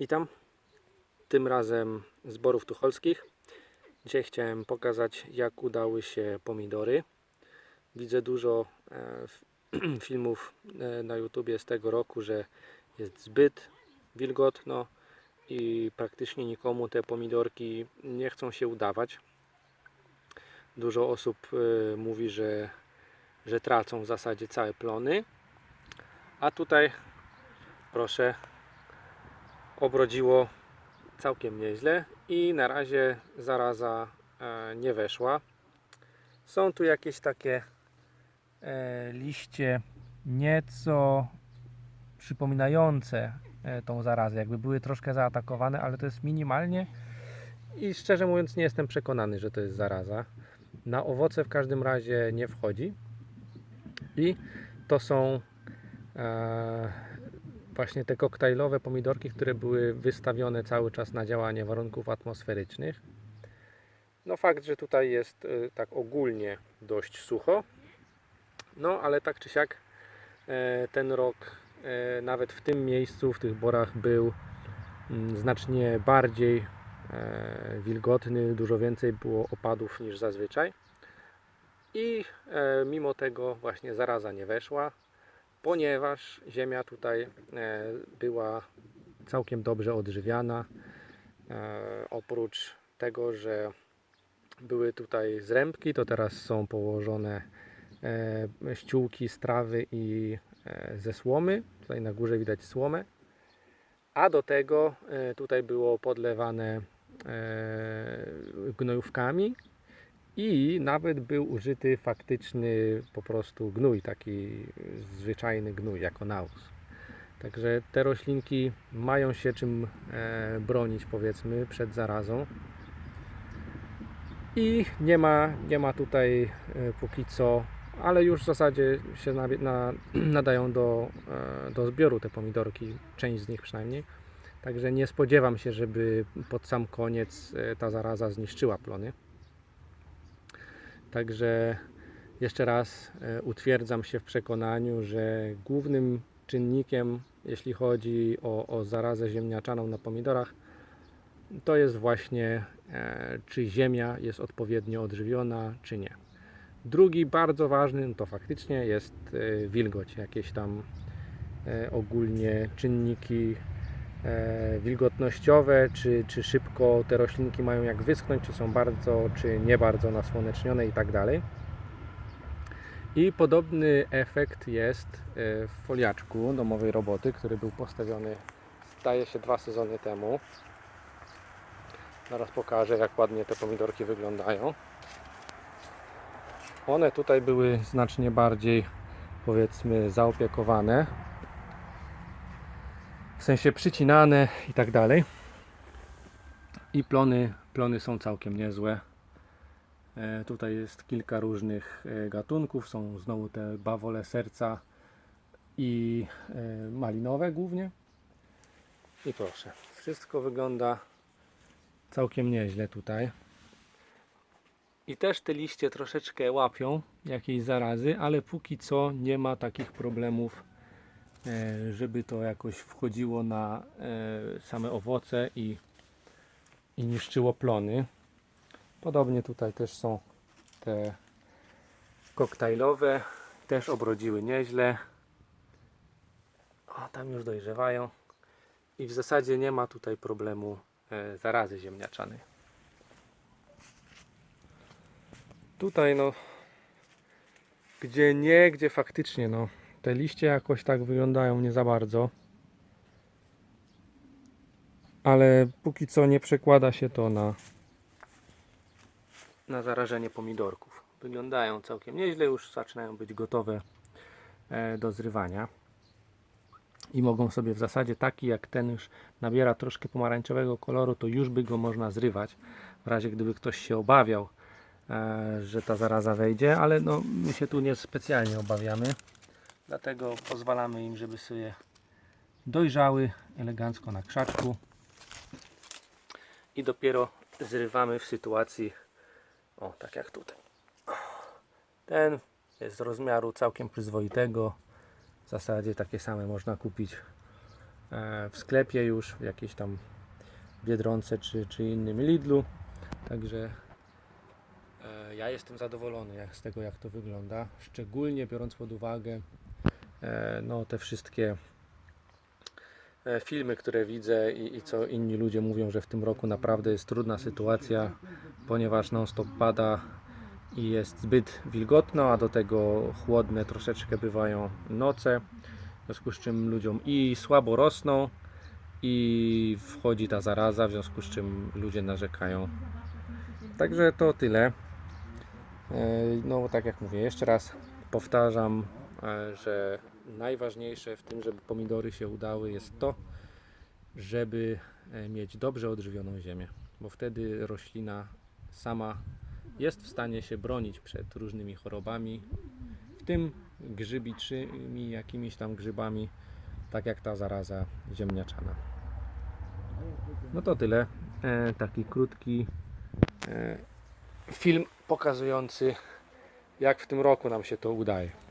Witam. Tym razem z Borów Tucholskich. Dzisiaj chciałem pokazać, jak udały się pomidory. Widzę dużo e, filmów e, na YouTubie z tego roku, że jest zbyt wilgotno i praktycznie nikomu te pomidorki nie chcą się udawać. Dużo osób e, mówi, że, że tracą w zasadzie całe plony. A tutaj, proszę, obrodziło całkiem nieźle i na razie zaraza e, nie weszła. Są tu jakieś takie e, liście nieco przypominające e, tą zarazę, jakby były troszkę zaatakowane, ale to jest minimalnie i szczerze mówiąc nie jestem przekonany, że to jest zaraza. Na owoce w każdym razie nie wchodzi i to są właśnie te koktajlowe pomidorki, które były wystawione cały czas na działanie warunków atmosferycznych. No fakt, że tutaj jest y, tak ogólnie dość sucho, no ale tak czy siak e, ten rok e, nawet w tym miejscu, w tych borach był mm, znacznie bardziej e, wilgotny, dużo więcej było opadów niż zazwyczaj. I e, mimo tego właśnie zaraza nie weszła ponieważ ziemia tutaj e, była całkiem dobrze odżywiana. E, Oprócz tego, że były tutaj zrębki, to teraz są położone e, ściółki z trawy i ze słomy. Tutaj na górze widać słomę. A do tego tutaj było podlewane gnojówkami i nawet był użyty faktyczny po prostu gnój, taki zwyczajny gnój jako nawóz. Także te roślinki mają się czym e, bronić powiedzmy przed zarazą. I nie ma, nie ma tutaj e, póki co, ale już w zasadzie się na, na, nadają do, e, do zbioru te pomidorki, część z nich przynajmniej. Także nie spodziewam się, żeby pod sam koniec ta zaraza zniszczyła plony. Także jeszcze raz e, utwierdzam się w przekonaniu, że głównym czynnikiem, jeśli chodzi o, o zarazę ziemniaczaną na pomidorach, to jest właśnie e, czy ziemia jest odpowiednio odżywiona, czy nie. Drugi bardzo ważny no to faktycznie jest e, wilgoć, jakieś tam ogólnie czynniki wilgotnościowe, czy, czy szybko te roślinki mają jak wyschnąć, czy są bardzo, czy nie bardzo nasłonecznione i tak dalej. I podobny efekt jest e, w foliaczku domowej roboty, który był postawiony zdaje się dwa sezony temu. Zaraz pokażę jak ładnie te pomidorki wyglądają. One tutaj były znacznie bardziej powiedzmy zaopiekowane sensie przycinane i tak dalej. I plony, plony są całkiem niezłe. E, tutaj jest kilka różnych e, gatunków. Są znowu te bawole serca i e, malinowe głównie. I proszę, wszystko wygląda całkiem nieźle tutaj. I też te liście troszeczkę łapią jakiejś zarazy, ale póki co nie ma takich problemów żeby to jakoś wchodziło na e, same owoce i, i niszczyło plony. Podobnie tutaj też są te koktajlowe, też obrodziły nieźle. O, tam już dojrzewają i w zasadzie nie ma tutaj problemu e, zarazy ziemniaczanej. Tutaj no gdzie nie, gdzie faktycznie no te liście jakoś tak wyglądają nie za bardzo. Ale póki co nie przekłada się to na na zarażenie pomidorków. Wyglądają całkiem nieźle, już zaczynają być gotowe e, do zrywania. I mogą sobie w zasadzie taki jak ten już nabiera troszkę pomarańczowego koloru, to już by go można zrywać. W razie gdyby ktoś się obawiał, e, że ta zaraza wejdzie, ale no, my się tu nie specjalnie obawiamy. Dlatego pozwalamy im, żeby sobie dojrzały elegancko na krzaczku. I dopiero zrywamy w sytuacji, o tak jak tutaj. Ten jest z rozmiaru całkiem przyzwoitego. W zasadzie takie same można kupić e, w sklepie już, w jakiejś tam Biedronce czy, czy innym Lidlu. Także ja jestem zadowolony z tego, jak to wygląda. Szczególnie biorąc pod uwagę e, no, te wszystkie e, filmy, które widzę i, i co inni ludzie mówią, że w tym roku naprawdę jest trudna sytuacja, ponieważ non-stop pada i jest zbyt wilgotno, a do tego chłodne troszeczkę bywają noce, w związku z czym ludziom i słabo rosną i wchodzi ta zaraza, w związku z czym ludzie narzekają. Także to tyle. E, No, tak jak mówię, jeszcze raz powtarzam, e, że najważniejsze w tym, żeby pomidory się udały, jest to, żeby e, mieć dobrze odżywioną ziemię, bo wtedy roślina sama jest w stanie się bronić przed różnymi chorobami, w tym grzybiczymi, jakimiś tam grzybami, tak jak ta zaraza ziemniaczana. No to tyle. E, taki krótki e, film pokazujący, jak w tym roku nam się to udaje.